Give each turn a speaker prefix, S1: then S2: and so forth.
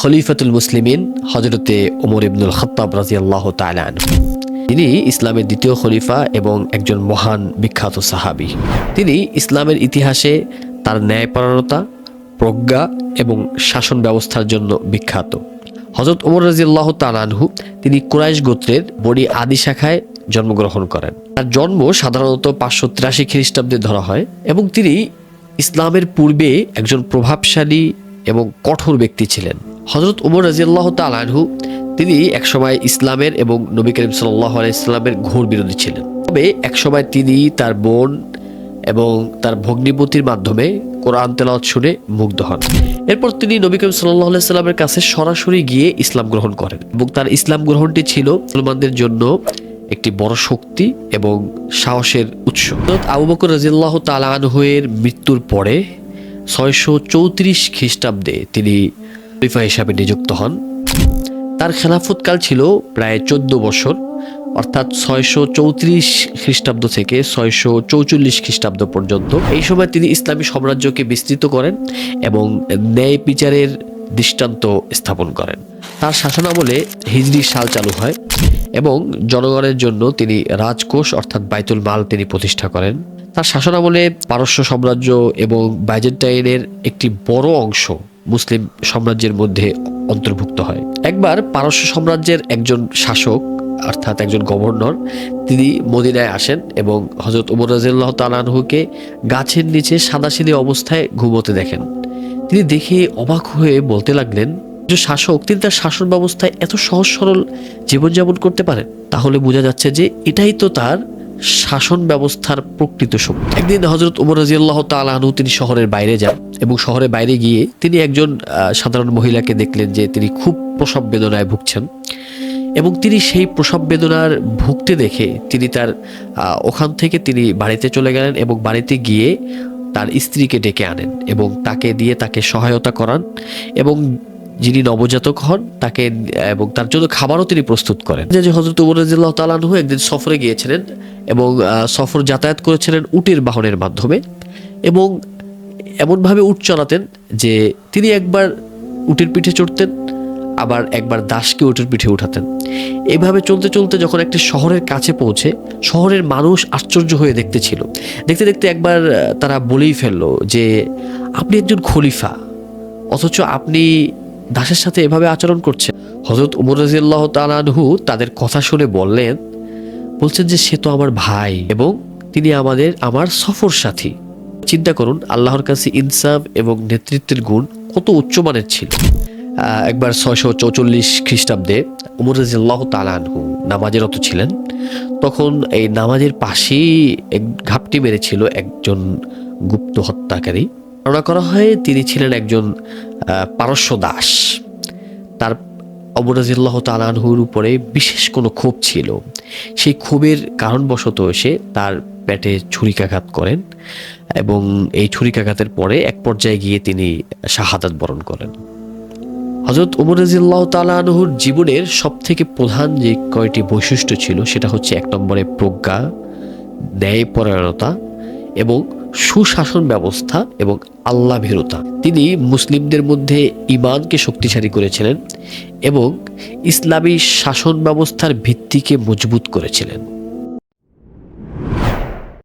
S1: খলিফাতুল মুসলিমিন হজরতে ওমর ইবনুল খত্তাব রাজি আল্লাহ তালান তিনি ইসলামের দ্বিতীয় খলিফা এবং একজন মহান বিখ্যাত সাহাবি। তিনি ইসলামের ইতিহাসে তার ন্যায়পরায়ণতা, প্রজ্ঞা এবং শাসন ব্যবস্থার জন্য বিখ্যাত। হজরত ওমর রাজিয়াল্লাহ তালানহু তিনি কুরাইশ গোত্রের বড়ি আদি শাখায় জন্মগ্রহণ করেন। তার জন্ম সাধারণত পাঁচশো তিরাশি খ্রিস্টাব্দে ধরা হয় এবং তিনি ইসলামের পূর্বে একজন প্রভাবশালী এবং কঠোর ব্যক্তি ছিলেন। হজরত উমর রাজিয়াল্লাহ তালানহু তিনি একসময় ইসলামের এবং নবী করিম সাল্লাহ ইসলামের ঘোর বিরোধী ছিলেন। তবে একসময় তিনি তার বোন এবং তার ভগ্নিপতির মাধ্যমে কোরআন তেলাওয়াত শুনে মুগ্ধ হন। এরপর তিনি নবী করিম সাল্লাহ সাল্লামের কাছে সরাসরি গিয়ে ইসলাম গ্রহণ করেন এবং তার ইসলাম গ্রহণটি ছিল মুসলমানদের জন্য একটি বড় শক্তি এবং সাহসের উৎস। আবু বকর রাজিয়াল্লাহ তালানহের মৃত্যুর পরে ছয়শো চৌত্রিশ খ্রিস্টাব্দে তিনি খলিফা হিসাবে নিযুক্ত হন। তার খেলাফতকাল ছিল প্রায় চোদ্দ বছর, অর্থাৎ ছয়শো চৌত্রিশ খ্রিস্টাব্দ থেকে ছয়শো চৌচল্লিশ খ্রিস্টাব্দ পর্যন্ত। এই সময় তিনি ইসলামী সাম্রাজ্যকে বিস্তৃত করেন এবং ন্যায় বিচারের দৃষ্টান্ত স্থাপন করেন। তার শাসনামলে হিজরি সাল চালু হয় এবং জনগণের জন্য তিনি রাজকোষ, অর্থাৎ বাইতুল মাল তিনি প্রতিষ্ঠা করেন। তার শাসনামলে পারস্য সাম্রাজ্য এবং বাইজেন্টাইনের একটি বড় অংশ মুসলিম সাম্রাজ্যের মধ্যে অন্তর্ভুক্ত হয়। একবার পারস্য সাম্রাজ্যের একজন শাসক, অর্থাৎ একজন গভর্নর, তিনি মদিনায় আসেন এবং হজরত উমর রাজিল্লাহ তালানহুকে গাছের নিচে সাদাসিদে অবস্থায় ঘুমোতে দেখেন। তিনি দেখে অবাক হয়ে বলতে লাগলেন, যে শাসক, তিনি তার শাসন ব্যবস্থায় এত সহজ সরল জীবনযাপন করতে পারেন? তাহলে বোঝা যাচ্ছে যে এটাই তো তার শাসন ব্যবস্থার প্রকৃত শক্তি। একদিন হজরত উমর রাজিয়াল্লাহ তালাহনু তিনি শহরের বাইরে যান এবং শহরের বাইরে গিয়ে তিনি একজন সাধারণ মহিলাকে দেখলেন যে তিনি খুব প্রসব বেদনায় ভুগছেন এবং তিনি সেই প্রসব বেদনার ভুগতে দেখে তিনি তার ওখান থেকে তিনি বাড়িতে চলে গেলেন এবং বাড়িতে গিয়ে তার স্ত্রীকে ডেকে আনেন এবং তাকে দিয়ে তাকে সহায়তা করান এবং যিনি নবজাতক হন, তাকে, এবং তার জন্য খাবারও তিনি প্রস্তুত করেন। যে হজরত উমর রাদিয়াল্লাহু তাআলা আনহু একদিন সফরে গিয়েছিলেন এবং সফর যাতায়াত করেছিলেন উটের বাহনের মাধ্যমে এবং এমনভাবে উট চালাতেন যে তিনি একবার উটের পিঠে চড়তেন, আবার একবার দাসকে উটের পিঠে উঠাতেন। এভাবে চলতে চলতে যখন একটি শহরের কাছে পৌঁছে, শহরের মানুষ আশ্চর্য হয়ে দেখতেছিল দেখতে দেখতে একবার তারা বলেই ফেলল যে, আপনি একজন খলিফা, অথচ আপনি দাসের সাথে এভাবে আচরণ করছেন হজরত উমর রাজিয়াল্লাহ তালানহু তাদের কথা শুনে বললেন, বলছেন যে সে তো আমার ভাই এবং তিনি আমাদের, আমার সফর সাথী। চিন্তা করুন, আল্লাহর কাছে ইনসাফ এবং নেতৃত্বের গুণ কত উচ্চমানের ছিল। একবার ছয়শো চৌচল্লিশ খ্রিস্টাব্দে উমর রাজিয়াল্লাহ তালানহু নামাজেরত ছিলেন। তখন এই নামাজের পাশেই এক ঘাপটি মেরেছিল একজন গুপ্ত হত্যাকারী। ধারণা করা হয়, তিনি ছিলেন একজন পারস্য দাস। তার অমরাজিল্লাহ তালানহুর উপরে বিশেষ কোনো ক্ষোভ ছিল। সেই ক্ষোভের কারণবশত এসে তার পেটে ছুরিকাঘাত করেন এবং এই ছুরিকাঘাতের পরে এক পর্যায়ে গিয়ে তিনি শাহাদাত বরণ করেন। হজরত উমর তালানহুর জীবনের সব থেকে প্রধান যে কয়টি বৈশিষ্ট্য ছিল, সেটা হচ্ছে এক নম্বরে প্রজ্ঞা, ন্যায়পরায়ণতা এবং সুশাসন ব্যবস্থা এবং আল্লাহ তিনি মুসলিমদের মধ্যে ইমানকে শক্তিশালী করেছিলেন এবং ইসলামী শাসন ব্যবস্থার ভিত্তিকে মজবুত করেছিলেন।